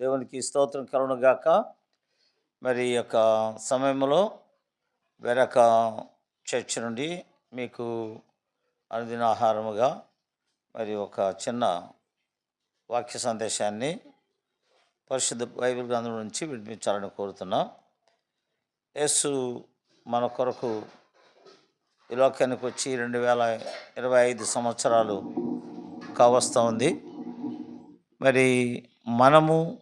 దేవునికి స్తోత్రం కలుగునుగాక మరి ఈ యొక్క సమయంలో వేరొక చర్చ్ నుండి మీకు అనుదిన ఆహారముగా మరి ఒక చిన్న వాక్య సందేశాన్ని పరిశుద్ధ బైబిల్ గ్రంథం నుంచి వినిపించాలని కోరుతున్నాం. యేసు మన కొరకు ఈ లోకానికి వచ్చి రెండు వేల ఇరవై ఐదు సంవత్సరాలు కావస్తూ ఉంది. మరి మనము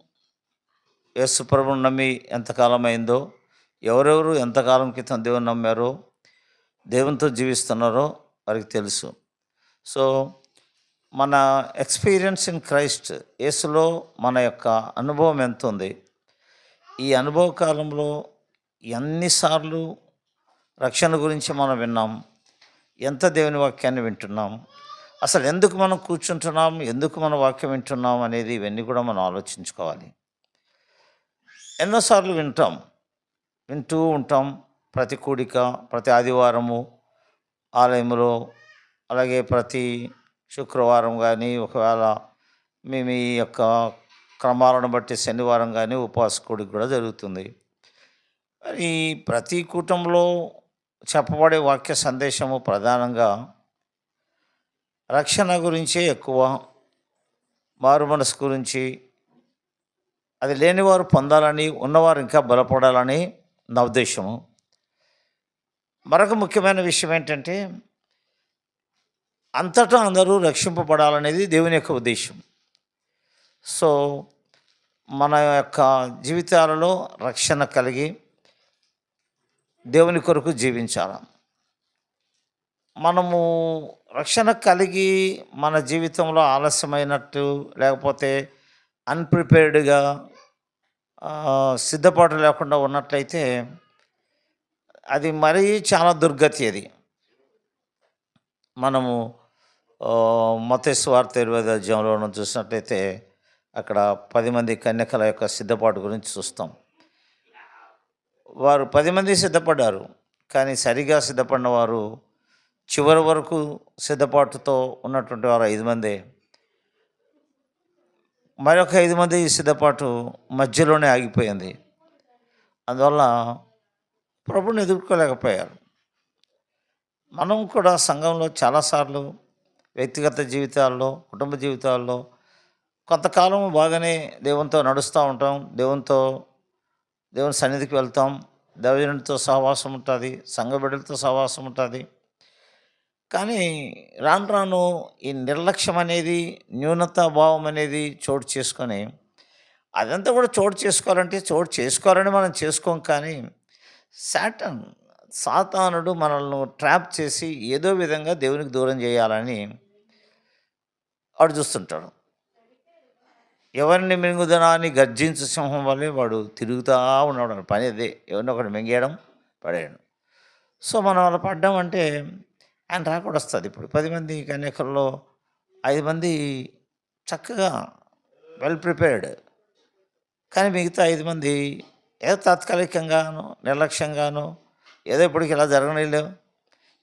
యేసుప్రభుని నమ్మి ఎంతకాలం అయిందో ఎవరెవరు ఎంతకాలం క్రితం దేవుని నమ్మారో దేవునితో జీవిస్తున్నారో వారికి తెలుసు. సో మన ఎక్స్పీరియన్స్ ఇన్ క్రైస్ట్ యేసులో మన యొక్క అనుభవం ఎంత ఉంది? ఈ అనుభవ కాలంలో ఎన్నిసార్లు రక్షణ గురించి మనం విన్నాం? ఎంత దేవుని వాక్యాన్ని వింటున్నాం? అసలు ఎందుకు మనం కూర్చుంటున్నాం? ఎందుకు మన వాక్యం వింటున్నాం? అనేది ఇవన్నీ కూడా మనం ఆలోచించుకోవాలి. ఎన్నోసార్లు వింటాం. వింటూ ఉంటాం ప్రతి కూడిక ప్రతి ఆదివారము ఆలయంలో అలాగే ప్రతి శుక్రవారం కానీ ఒకవేళ మేము ఈ యొక్క క్రమాలను బట్టి శనివారం కానీ ఉపవాసకుడికి కూడా జరుగుతుంది. మరి ప్రతి కూటంలో చెప్పబడే వాక్య సందేశము ప్రధానంగా రక్షణ గురించే ఎక్కువ మారు మనసు గురించి అది లేనివారు పొందాలని ఉన్నవారు ఇంకా బలపడాలని నా ఉద్దేశము. మరొక ముఖ్యమైన విషయం ఏంటంటే అంతటా అందరూ రక్షింపబడాలనేది దేవుని యొక్క ఉద్దేశం. సో మన యొక్క జీవితాలలో రక్షణ కలిగి దేవుని కొరకు జీవించాలి. మనము రక్షణ కలిగి మన జీవితంలో ఆలస్యమైనట్టు లేకపోతే అన్ప్రిపేర్డ్గా సిద్ధపాటు లేకుండా ఉన్నట్లయితే అది మరీ చాలా దుర్గతి అది. మనము మతేసు ఇరవై అధ్యాయంలో మనం చూసినట్లయితే అక్కడ పది మంది కన్యకల యొక్క సిద్ధపాటు గురించి చూస్తాం. వారు పది మంది సిద్ధపడ్డారు కానీ సరిగా సిద్ధపడిన వారు చివరి వరకు సిద్ధపాటుతో ఉన్నటువంటి వారు ఐదు మందే. మరొక ఐదు మంది సిద్ధపాటు మధ్యలోనే ఆగిపోయింది. అందువల్ల ప్రభుని ఎదుర్కోలేకపోయారు. మనం కూడా సంఘంలో చాలాసార్లు వ్యక్తిగత జీవితాల్లో కుటుంబ జీవితాల్లో కొంతకాలం బాగానే దేవునితో నడుస్తూ ఉంటాం దేవునితో దేవుని సన్నిధికి వెళ్తాం. దైవజనుడితో సహవాసం ఉంటుంది సంఘ బిడ్డలతో సహవాసం ఉంటుంది. కానీ రాను రాను ఈ నిర్లక్ష్యం అనేది న్యూనతాభావం అనేది చోటు చేసుకొని అదంతా కూడా చోటు చేసుకోవాలంటే చోటు చేసుకోవాలని మనం చేసుకోం కానీ శాటన్ సాతానుడు మనల్ని ట్రాప్ చేసి ఏదో విధంగా దేవునికి దూరం చేయాలని వాడు చూస్తుంటాడు. ఎవరిని మింగుదనా అని గర్జించు సింహం వల్లే వాడు తిరుగుతూ ఉన్నాడు. పని అదే. ఎవరిని ఒకటి మింగేయడం పడేయడం. సో మనం అలా పడ్డం అంటే ఆయన రాకుండా వస్తుంది ఇప్పుడు. పది మంది కన్యకల్లో ఐదు మంది చక్కగా వెల్ ప్రిపేర్డ్. కానీ మిగతా ఐదు మంది ఏదో తాత్కాలికంగాను నిర్లక్ష్యంగాను ఏదో ఇప్పటికి ఇలా జరగలేదు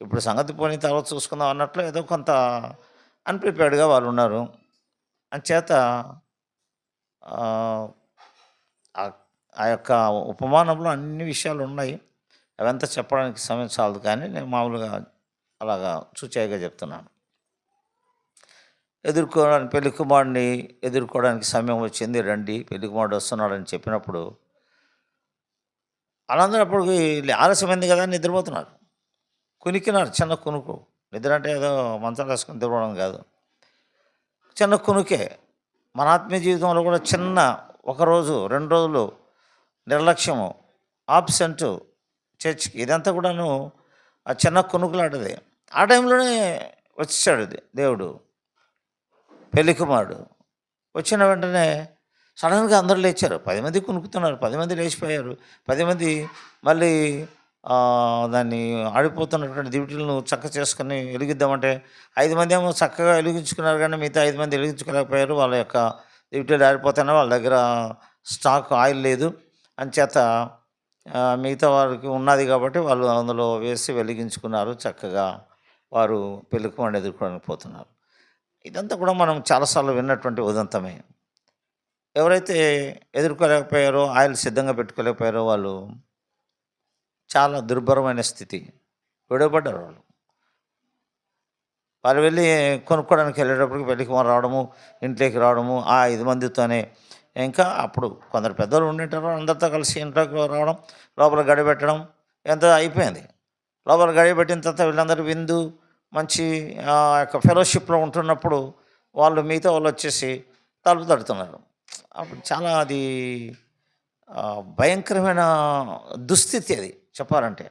ఇప్పుడు సంగతి పోని తర్వాత చూసుకుందాం అన్నట్లు ఏదో కొంత అన్ప్రిపేర్డ్గా వాళ్ళు ఉన్నారు. అంచేత ఆ యొక్క ఉపమానంలో అన్ని విషయాలు ఉన్నాయి. అవంతా చెప్పడానికి సమయం చాలదు కానీ నేను మామూలుగా అలాగా చూచాయిగా చెప్తున్నాను. ఎదుర్కోవడానికి పెళ్ళి కుమారుడిని ఎదుర్కోవడానికి సమయం వచ్చింది రండి పెళ్ళి కుమారుడు వస్తున్నాడని చెప్పినప్పుడు అలాంటప్పటికి ఆలస్యమైంది కదా నిద్రపోతున్నారు. కునికినారు చిన్న కునుకు. నిద్ర అంటే ఏదో మంచం వేసుకొని నిద్రపోవడం కాదు. చిన్న కునుకే. మన ఆత్మీయ జీవితంలో కూడా చిన్న ఒకరోజు రెండు రోజులు నిర్లక్ష్యము ఆబ్సెంట్ చర్చ్కి. ఇదంతా కూడాను ఆ చిన్న కొనుక్కులాడది ఆ టైంలోనే వచ్చాడు దేవుడు. పెళ్ళి కుమారుడు. వచ్చిన వెంటనే సడన్గా అందరూ లేచారు. పది మంది కొనుక్కుతున్నారు పది మంది లేచిపోయారు. పది మంది మళ్ళీ దాన్ని ఆడిపోతున్నటువంటి దివిటీలను చక్క చేసుకొని వెలిగిద్దామంటే ఐదు మంది ఏమో చక్కగా వెలిగించుకున్నారు కానీ మిగతా ఐదు మంది వెలిగించుకోలేకపోయారు వాళ్ళ యొక్క దివిటీలు ఆడిపోతున్నా వాళ్ళ దగ్గర స్టాక్ ఆయిల్ లేదు. అంచేత మిగతా వారికి ఉన్నది కాబట్టి వాళ్ళు అందులో వేసి వెలిగించుకున్నారు చక్కగా. వారు పెళ్ళికి ఎదుర్కోవడానికి పోతున్నారు. ఇదంతా కూడా మనం చాలాసార్లు విన్నటువంటి ఉదంతమే. ఎవరైతే ఎదుర్కోలేకపోయారో ఆయిల్ సిద్ధంగా పెట్టుకోలేకపోయారో వాళ్ళు చాలా దుర్భరమైన స్థితి. విడవబడ్డారు వాళ్ళు. వాళ్ళు వెళ్ళి కొనుక్కోవడానికి వెళ్ళేటప్పటికి పెళ్ళికి రావడము ఇంట్లోకి రావడము ఆ ఐదు మందితోనే. ఇంకా అప్పుడు కొందరు పెద్దలు ఉండేటారు అందరితో కలిసి ఇంట్లోకి రావడం లోపల గడిపెట్టడం ఎంత అయిపోయింది. లోపల గడిపెట్టిన తర్వాత వీళ్ళందరూ విందు మంచి ఆ యొక్క ఫెలోషిప్లో ఉంటున్నప్పుడు వాళ్ళు మిగతా వాళ్ళు వచ్చేసి తలుపు తడుతున్నారు. అప్పుడు చాలా అది భయంకరమైన దుస్థితి అది చెప్పాలంటే.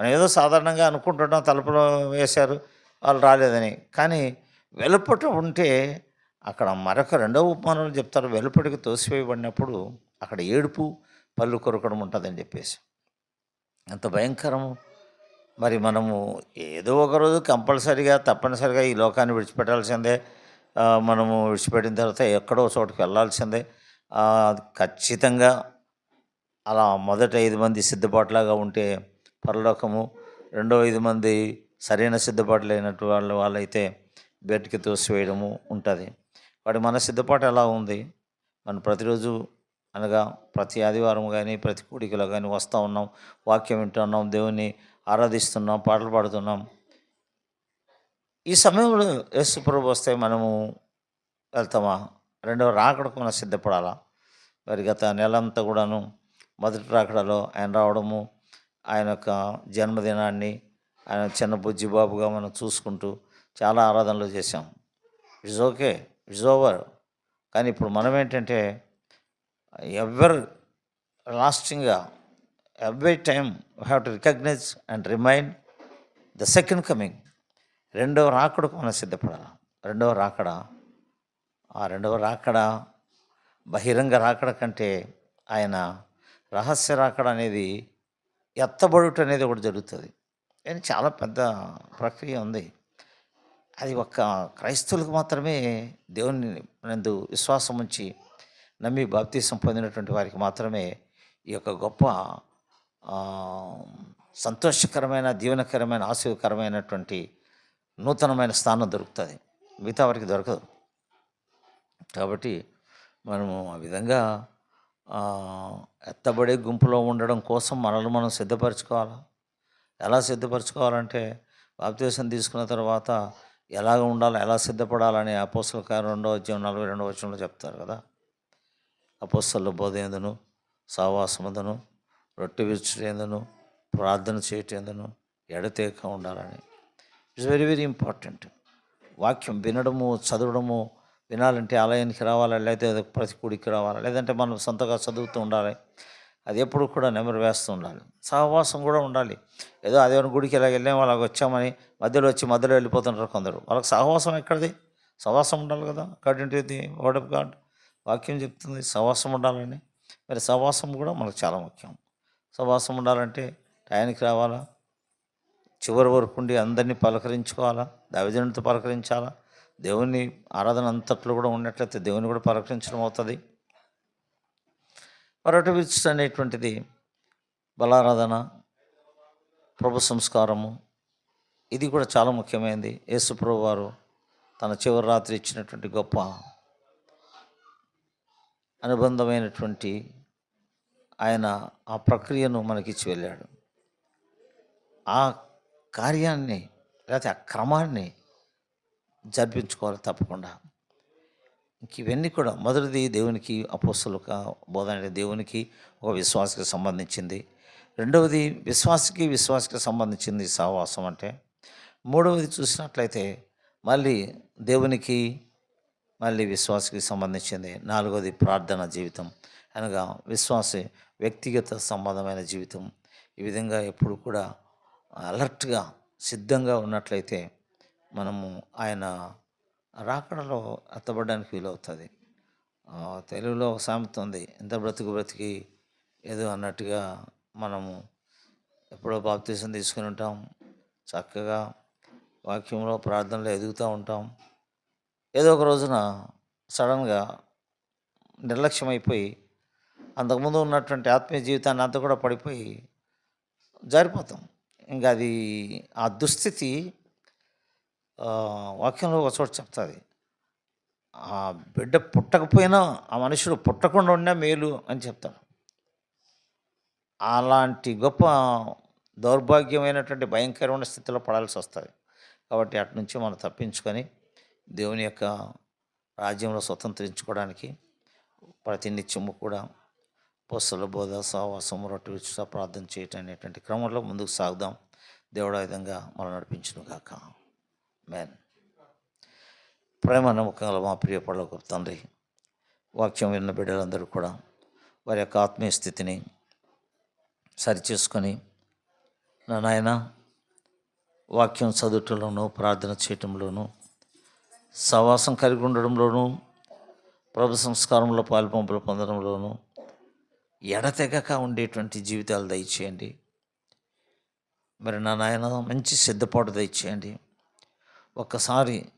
మనం ఏదో సాధారణంగా అనుకుంటున్నాం తలుపులో వేశారు వాళ్ళు రాలేదని. కానీ వెలుపట ఉంటే అక్కడ మరొక రెండవ ఉపమానంలో చెప్తారు వెలుపటికి తోసివేయబడినప్పుడు అక్కడ ఏడుపు పళ్ళు కొరకడం ఉంటుందని చెప్పేసి. అంత భయంకరము. మరి మనము ఏదో ఒక రోజు కంపల్సరిగా తప్పనిసరిగా ఈ లోకాన్ని విడిచిపెట్టాల్సిందే. మనము విడిచిపెట్టిన తర్వాత ఎక్కడో చోటుకు వెళ్ళాల్సిందే. ఖచ్చితంగా అలా మొదట ఐదు మంది సిద్ధపాట్లాగా ఉంటే పరలోకము రెండో ఐదు మంది సరైన సిద్ధపాటు లేనట్టు వాళ్ళు వాళ్ళైతే బెడ్కి తోసివేయడము ఉంటుంది. వాడి మన సిద్ధపాటు ఎలా ఉంది? మనం ప్రతిరోజు అనగా ప్రతి ఆదివారం కానీ ప్రతి కూడికలో కానీ వస్తూ ఉన్నాం వాక్యం వింటున్నాం దేవుని ఆరాధిస్తున్నాం పాటలు పాడుతున్నాం. ఈ సమయంలో యేసుప్రభు వస్తే మనము వెళ్తామా? రెండవ రాకడకు మనం సిద్ధపడాలా? మరి గత నెలంతా కూడాను మొదటి రాకడలో ఆయన రావడము ఆయన యొక్క జన్మదినాన్ని ఆయన చిన్న బుజ్జిబాబుగా మనం చూసుకుంటూ చాలా ఆరాధనలు చేశాం. It's okay it's over. కానీ ఇప్పుడు మనం ఏంటంటే ever లాస్టింగ్గా every time have to recognise and remind the second coming రెండవ రాకడకు మనం సిద్ధపడాలి? రెండవ రాకడ. ఆ రెండవ రాకడ బహిరంగ రాకడ కంటే ఆయన రహస్య రాకడ అనేది ఎత్తబడుట అనేది ఒకటి జరుగుతుంది. కానీ చాలా పెద్ద ప్రక్రియ ఉంది. అది ఒక్క క్రైస్తవులకు మాత్రమే దేవుని నందు విశ్వాసం ఉంచి నమ్మి బాప్తీసం పొందినటువంటి వారికి మాత్రమే ఈ యొక్క గొప్ప సంతోషకరమైన దీవెనకరమైన ఆశీర్వకరమైనటువంటి నూతనమైన స్థానం దొరుకుతుంది. మిగతా వారికి దొరకదు. కాబట్టి మనము ఆ విధంగా ఎత్తబడే గుంపులో ఉండడం కోసం మనల్ని మనం సిద్ధపరచుకోవాలి? ఎలా సిద్ధపరచుకోవాలంటే బాప్తీసం తీసుకున్న తర్వాత ఎలాగ ఉండాలో ఎలా సిద్ధపడాలని అపోస్తల కార్యం రెండో అధ్యాయం నలభై రెండో వచనంలో చెప్తారు కదా. అపోస్తల బోధ ఎందును? సావాసముదను రొట్టె విచ్చేందును ప్రార్థన చేయటేందును ఎడతేక ఉండాలని. ఇట్స్ వెరీ వెరీ ఇంపార్టెంట్ వాక్యం వినడము చదవడము వినాలంటే ఆలయానికి రావాలా? లేదా ప్రతి కూడికి రావాలా? లేదంటే మనం సొంతగా చదువుతూ ఉండాలి. అది ఎప్పుడు కూడా నెమరు వేస్తూ ఉండాలి. సహవాసం కూడా ఉండాలి. ఏదో అదే గుడికి ఇలా వెళ్ళాము అలాగ వచ్చామని మధ్యలో వచ్చి మధ్యలో వెళ్ళిపోతుంటారు కొందరు. వాళ్ళకి సహవాసం ఎక్కడిది? సహవాసం ఉండాలి కదా? According to the word of God వాక్యం చెప్తుంది సహవాసం ఉండాలని. మరి సహవాసం కూడా మనకు చాలా ముఖ్యం. సహవాసం ఉండాలంటే టయానికి రావాలా? చివరి వరకు ఉండి అందరినీ పలకరించుకోవాలా? దైవజనుడితో పలకరించాలా? దేవుని ఆరాధన అంతట్లో కూడా ఉన్నట్లయితే దేవుని కూడా పలకరించడం అవుతుంది. మరొకటి విచ్చి అనేటువంటిది బలారాధన ప్రభు సంస్కారము. ఇది కూడా చాలా ముఖ్యమైనది. యేసుప్రభు వారు తన చివరి రాత్రి ఇచ్చినటువంటి గొప్ప అనుబంధమైనటువంటి ఆయన ఆ ప్రక్రియను మనకిచ్చి వెళ్ళాడు. ఆ కార్యాన్ని లేకపోతే ఆ క్రమాన్ని జరిపించుకోవాలి తప్పకుండా. ఇంక ఇవన్నీ కూడా మొదటిది దేవునికి అపోస్తుల బోధన దేవునికి ఒక విశ్వాసకి సంబంధించింది. రెండవది విశ్వాసకి విశ్వాసకి సంబంధించింది సహవాసం అంటే మూడవది చూసినట్లయితే మళ్ళీ దేవునికి మళ్ళీ విశ్వాసకి సంబంధించింది. నాలుగవది ప్రార్థన జీవితం అనగా విశ్వాస వ్యక్తిగత సంబంధమైన జీవితం. ఈ విధంగా ఎప్పుడు కూడా అలర్ట్గా సిద్ధంగా ఉన్నట్లయితే మనము ఆయన రాకడలో ఎత్తబడడానికి వీలవుతుంది. తెలుగులో ఒక సామెత ఉంది ఎంత బ్రతుకు బ్రతికి ఏదో అన్నట్టుగా మనము ఎప్పుడో బాప్తీసం తీసుకుని ఉంటాం. చక్కగా వాక్యంలో ప్రార్థనలో ఎదుగుతూ ఉంటాం. ఏదో ఒక రోజున సడన్గా నిర్లక్ష్యం అయిపోయి అంతకుముందు ఉన్నటువంటి ఆత్మీయ జీవితాన్ని అంతా కూడా పడిపోయి జారిపోతాం. ఇంకా అది ఆ దుస్థితి వాక్యంలో ఒక చోట చెప్తుంది. ఆ బిడ్డ పుట్టకపోయినా ఆ మనుషుడు పుట్టకుండా ఉన్నా మేలు అని చెప్తాడు అలాంటి గొప్ప దౌర్భాగ్యమైనటువంటి భయంకరమైన స్థితిలో పడాల్సి వస్తుంది. కాబట్టి అటు నుంచి మనం తప్పించుకొని దేవుని యొక్క రాజ్యంలో స్వతంత్రించుకోవడానికి ప్రతినిత్యము కూడా పుస్తల బోధ సహవాసం రొట్టె విచ్చుట ప్రార్థన చేయటం అనేటువంటి క్రమంలో ముందుకు సాగుదాం. దేవుడు ఆ విధంగా మనం నడిపించును గాక. మేన్ ప్రేమ నమ్మకాల మా ప్రియ పడలకు తండ్రి వాక్యం విన్న బిడ్డలందరూ కూడా వారి యొక్క ఆత్మీయ స్థితిని సరిచేసుకొని నా నాయన వాక్యం చదువుటలోనూ ప్రార్థన చేయటంలోనూ సవాసం కలిగి ఉండడంలోనూ ప్రభు సంస్కారంలో పాల్పంపులు పొందడంలోనూ ఎడతెగక ఉండేటువంటి జీవితాలు దయచేయండి. మరి నా నాయన మంచి సిద్ధపాటు దయచేయండి. ఒక్కసారి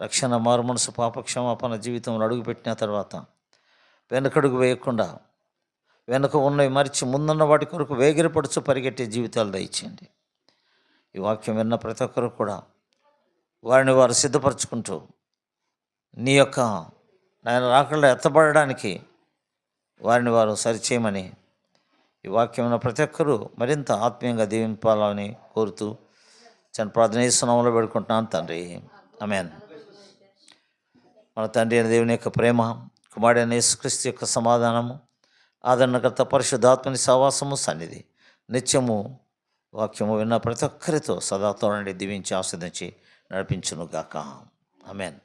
రక్షణ మారు మనసు పాప క్షమాపణ జీవితంలో అడుగుపెట్టిన తర్వాత వెనకడుగు వేయకుండా వెనుక ఉన్నవి మరిచి ముందున్న వాటి కొరకు వేగిరపడుచు పరిగెట్టే జీవితాలు దయచేయండి. ఈ వాక్యం విన్న ప్రతి ఒక్కరు కూడా వారిని వారు సిద్ధపరచుకుంటూ నీ యొక్క నాయన రాకల్లో ఎత్తబడడానికి వారిని వారు సరిచేయమని ఈ వాక్యం ప్రతి ఒక్కరూ మరింత ఆత్మీయంగా దీవింపాలని కోరుతూ చని ప్రార్థన చేస్తున్నాములో పెడుకుంటున్నాను తండ్రి. అమెన్ మన తండ్రి అయిన దేవుని యొక్క ప్రేమ కుమారి అయిన యేసుక్రీస్తు యొక్క సమాధానము ఆదరణకర్త పరిశుద్ధాత్మని సహవాసము సన్నిధి నిత్యము వాక్యము విన్న ప్రతి ఒక్కరితో సదాతో నుండి దీవించి ఆస్వాదించి నడిపించును గాక అమెన్